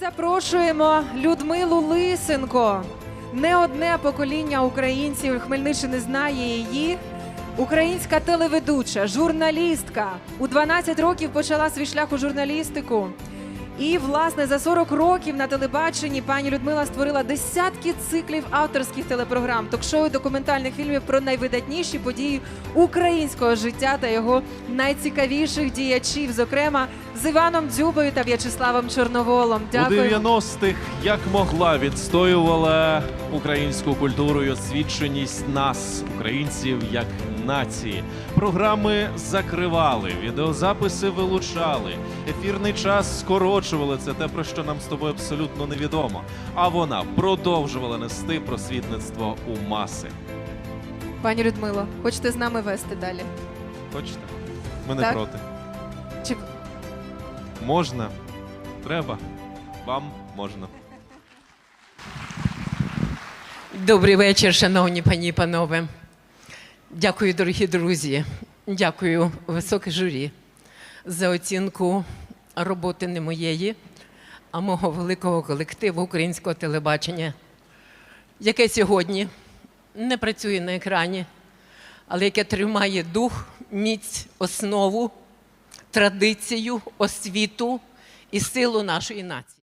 Запрошуємо Людмилу Лисенко. Не одне покоління українців Хмельниччини знає її. Українська телеведуча, журналістка. У 12 років почала свій шлях у журналістику. І, власне, за 40 років на телебаченні пані Людмила створила десятки циклів авторських телепрограм, ток-шоу документальних фільмів про найвидатніші події українського життя та його найцікавіших діячів, зокрема з Іваном Дзюбою та В'ячеславом Чорноволом. У 90-х як могла відстоювала українську культуру і освіченість нас, українців, як нації. Програми закривали, відеозаписи вилучали, ефірний час скорочували. Це те, про що нам з тобою абсолютно невідомо. А вона продовжувала нести просвітництво у маси. Пані Людмило, хочете з нами вести далі? Хочете? Ми не Так. проти. Чи Можна, треба, вам можна. Добрий вечір, шановні пані і панове. Дякую, дорогі друзі. Дякую, високе журі, за оцінку роботи не моєї, а мого великого колективу українського телебачення, яке сьогодні не працює на екрані, але яке тримає дух, міць, основу, традицію, освіту і силу нашої нації.